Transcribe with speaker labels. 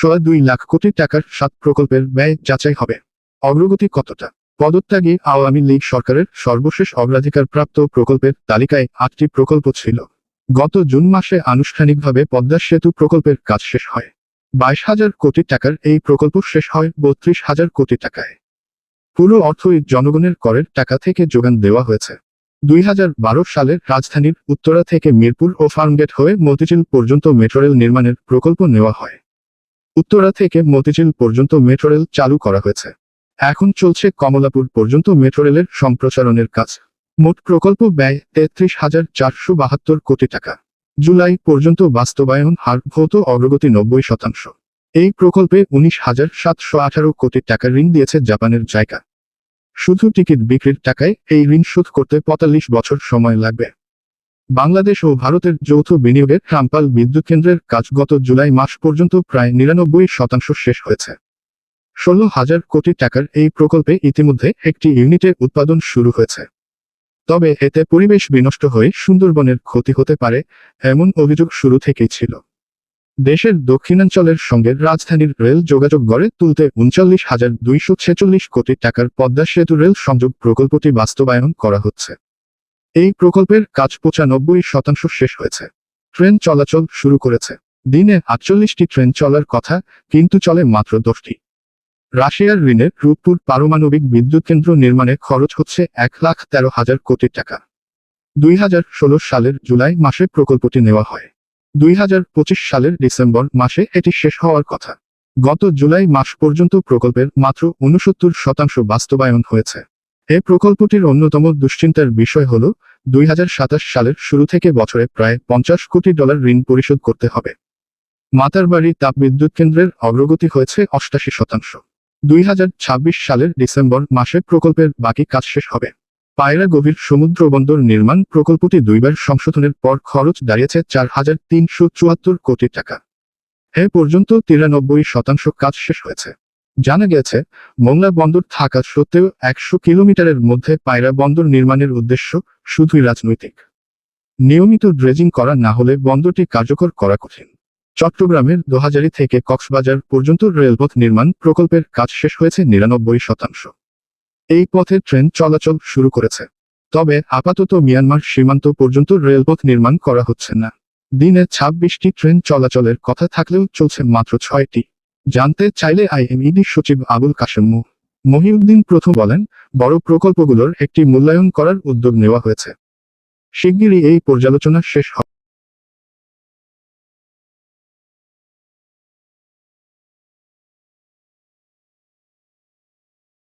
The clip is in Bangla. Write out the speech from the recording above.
Speaker 1: সোয়া দুই লাখ কোটি টাকার সাত প্রকল্পের ব্যয় যাচাই হবে। অগ্রগতি কতটা? পদত্যাগী আওয়ামী লীগ সরকারের সর্বশেষ অগ্রাধিকার প্রাপ্ত প্রকল্পের তালিকায় আটটি প্রকল্প ছিল। গত জুন মাসে আনুষ্ঠানিকভাবে পদ্মা সেতু প্রকল্পের কাজ শেষ হয়। বাইশ হাজার কোটি টাকার এই প্রকল্প শেষ হয় বত্রিশ হাজার কোটি টাকায়। পুরো অর্থই জনগণের করের টাকা থেকে যোগান দেওয়া হয়েছে। দুই সালে রাজধানীর উত্তরা থেকে মিরপুর ও ফার্মগেট হয়ে মতিঝিল পর্যন্ত মেট্রোরেল নির্মাণের প্রকল্প নেওয়া হয়। উত্তরা থেকে মতিঝিল পর্যন্ত মেট্রো রেল চালু করা হয়েছে। এখন চলছে কমলাপুর পর্যন্ত মেট্রো রেলের সম্প্রসারণের কাজ। মোট প্রকল্প ব্যয় তেত্রিশ হাজার চারশো বাহাত্তর কোটি টাকা। জুলাই পর্যন্ত বাস্তবায়ন হার ভৌত অগ্রগতি নব্বই শতাংশ। এই প্রকল্পে উনিশ হাজার সাতশো আঠারো কোটি টাকা ঋণ দিয়েছে জাপানের জায়গা শুধু টিকিট বিক্রির টাকায় এই ঋণ শোধ করতে পঁয়তাল্লিশ বছর সময় লাগবে। বাংলাদেশ ও ভারতের যৌথ বিনিয়োগের রামপাল বিদ্যুৎ কেন্দ্রের কাজ গত জুলাই মাস পর্যন্ত প্রায় নিরানব্বই শতাংশ শেষ হয়েছে। ষোলো হাজার কোটি টাকার এই প্রকল্পে ইতিমধ্যে একটি ইউনিটের উৎপাদন শুরু হয়েছে। তবে এতে পরিবেশ বিনষ্ট হয়ে সুন্দরবনের ক্ষতি হতে পারে এমন অভিযোগ শুরু থেকেই ছিল। দেশের দক্ষিণাঞ্চলের সঙ্গে রাজধানীর রেল যোগাযোগ গড়ে তুলতে উনচল্লিশ হাজার দুইশো ছেচল্লিশ কোটি টাকার পদ্মা সেতু রেল সংযোগ প্রকল্পটি বাস্তবায়ন করা হচ্ছে। এই প্রকল্পের কাজ পঁচানব্বই শতাংশ শেষ হয়েছে। ট্রেন চলাচল শুরু করেছে। দিনে আটচল্লিশটি ট্রেন চলার কথা, কিন্তু চলে মাত্র দশটি। রাশিয়ার ঋণের রূপপুর পারমাণবিক বিদ্যুৎ কেন্দ্র নির্মাণে খরচ হচ্ছে এক লাখ তেরো হাজার কোটি টাকা। দুই হাজার ষোলো সালের জুলাই মাসে প্রকল্পটি নেওয়া হয়। দুই হাজার পঁচিশ সালের ডিসেম্বর মাসে এটি শেষ হওয়ার কথা। গত জুলাই মাস পর্যন্ত প্রকল্পের মাত্র উনসত্তর শতাংশ বাস্তবায়ন হয়েছে। এ প্রকল্পটির অন্যতম দুশ্চিন্তার বিষয় হল, দুই হাজার সাতাশ সালের শুরু থেকে বছরে প্রায় পঞ্চাশ কোটি ডলার ঋণ পরিশোধ করতে হবে। মাতারবাড়ি তাপবিদ্যুৎ কেন্দ্রের অগ্রগতি হয়েছে অষ্টাশি শতাংশ। দুই হাজার ছাব্বিশ সালের ডিসেম্বর মাসে প্রকল্পের বাকি কাজ শেষ হবে। পায়রা গভীর সমুদ্র বন্দর নির্মাণ প্রকল্পটি দুইবার সংশোধনের পর খরচ দাঁড়িয়েছে চার হাজার তিনশো চুয়াত্তর কোটি টাকা। এ পর্যন্ত তিরানব্বই শতাংশ কাজ শেষ হয়েছে। জানা গেছে, মোংলা বন্দর থাকা সত্ত্বেও একশো কিলোমিটারের মধ্যে পায়রা বন্দর নির্মাণের উদ্দেশ্য শুধুই রাজনৈতিক। নিয়মিত ড্রেজিং করা না হলে বন্দরটি কার্যকর করা কঠিন। চট্টগ্রামের দোহাজারি থেকে কক্সবাজার পর্যন্ত রেলপথ নির্মাণ প্রকল্পের কাজ শেষ হয়েছে নিরানব্বই শতাংশ। এই পথে ট্রেন চলাচল শুরু করেছে। তবে আপাতত মিয়ানমার সীমান্ত পর্যন্ত রেলপথ নির্মাণ করা হচ্ছে না। দিনে ছাব্বিশটি ট্রেন চলাচলের কথা থাকলেও চলছে মাত্র ছয়টি। জানতে চাইলে আইএমইডি সচিব আবুল কাশেম মহিউদ্দিন প্রথম বলেন, বড় প্রকল্পগুলোর একটি মূল্যায়ন করার উদ্যোগ নেওয়া হয়েছে। শিগগিরই এই পর্যালোচনা শেষ হবে।